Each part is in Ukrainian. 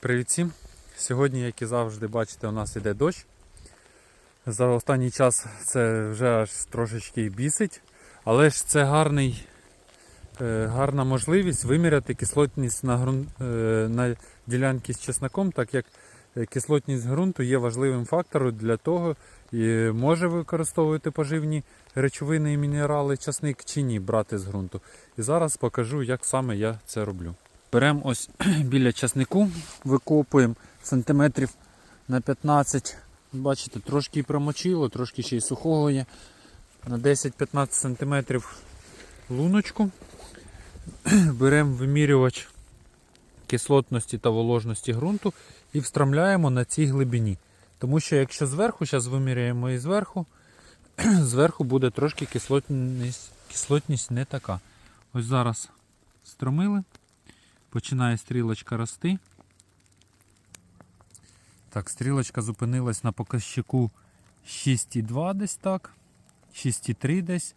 Привіт всім! Сьогодні, як і завжди, бачите, у нас іде дощ. За останній час це вже аж трошечки бісить, але ж це гарний, е, гарна можливість виміряти кислотність на, ґрунт, е, на ділянки з чесноком, так як е, кислотність ґрунту є важливим фактором для того, і може використовувати поживні речовини і мінерали часник чи ні брати з ґрунту. І зараз покажу, як саме я це роблю. Беремо ось біля часнику, викопуємо сантиметрів на 15. Бачите, трошки промочило, трошки ще й сухого є. На 10-15 сантиметрів луночку. Беремо вимірювач кислотності та воложності ґрунту і встромляємо на цій глибині. Тому що якщо зверху, зараз виміряємо і зверху, зверху буде трошки кислотність, кислотність не така. Ось зараз стромили. Починає стрілочка рости. Так, стрілочка зупинилась на показчику 6,2 десь так. 6,3 десь.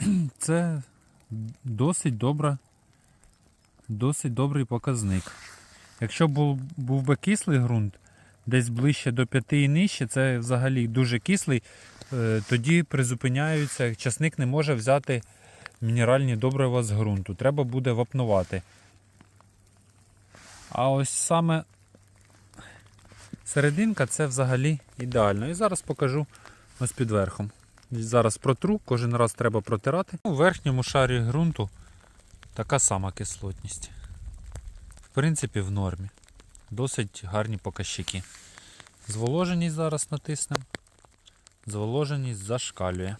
Це досить добра, досить добрий показник. Якщо був, був би кислий ґрунт, десь ближче до 5 і нижче, це взагалі дуже кислий, е, тоді призупиняються, часник не може взяти мінеральні добрива з ґрунту. Треба буде вапнувати. А ось саме серединка це взагалі ідеально. І зараз покажу ось під верхом. Зараз протру, кожен раз треба протирати. У верхньому шарі ґрунту така сама кислотність. В принципі, в нормі. Досить гарні показчики. Зволоженість зараз натиснемо. Зволоженість зашкалює.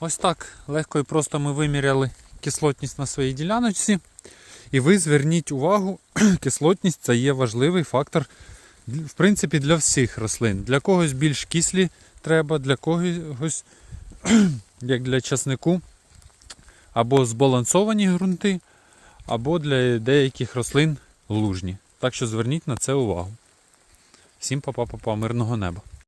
Ось так легко і просто ми виміряли кислотність на своїй діляночці. І ви зверніть увагу, кислотність це є важливий фактор, в принципі, для всіх рослин. Для когось більш кислі треба, для когось, як для часнику, або збалансовані ґрунти, або для деяких рослин лужні. Так що зверніть на це увагу. Всім па-па-па-па, мирного неба.